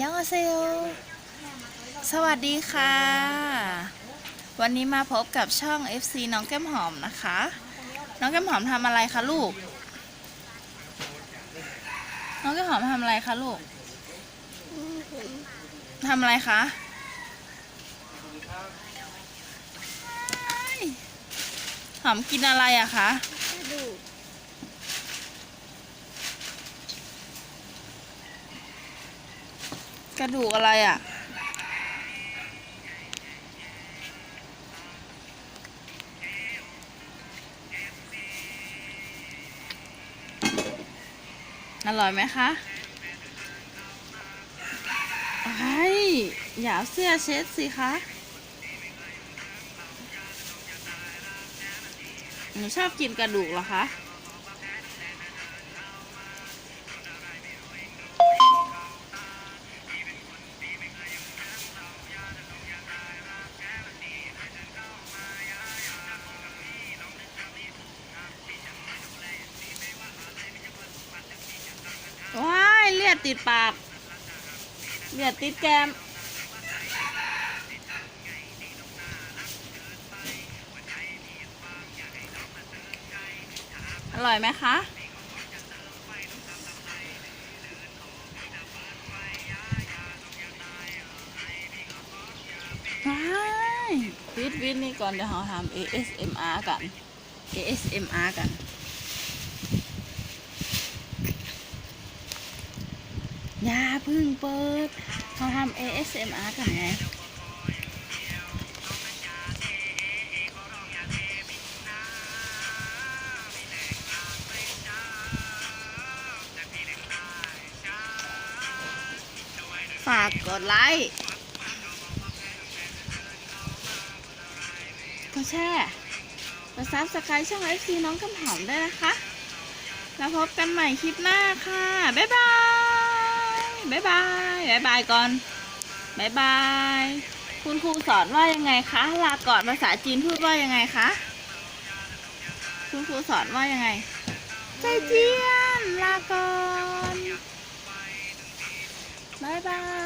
ยองเซล สวัสดีค่ะ วันนี้มาพบกับช่อง FC น้องแก้มหอมนะคะ น้องแก้มหอมทำอะไรคะลูก น้องแก้มหอมทำอะไรคะลูกทำอะไรคะหอมกินอะไรอะคะ กระดูกอะไรอะอร่อยไหมคะไอ้ยอย่าเอาเสื้อเช็ดสิคะ หนูชอบกินกระดูกเหรอคะ ดติดปากเลือดติดแก้มอร่อยไหมคะวิดวิดนี่ก่อนเดี๋ยวเราทำ ASMR กัน ASMR กัน อย่าเพึ่งเปิดเขาทำ ASMR กันไงฝากกดไลค์ กดแชร์กดซับสไครต์ช่อง FC น้องกำหอมด้วยนะคะ แล้วพบกันใหม่คลิปหน้าค่ะ บ๊ายบาย บายบายบายบายก่อนบายบาย คุณครูสอนว่ายังไงคะ ลาก่อนภาษาจีนพูดว่ายังไงคะ คุณครูสอนว่ายังไง ใจเจียนลาก่อนบายบาย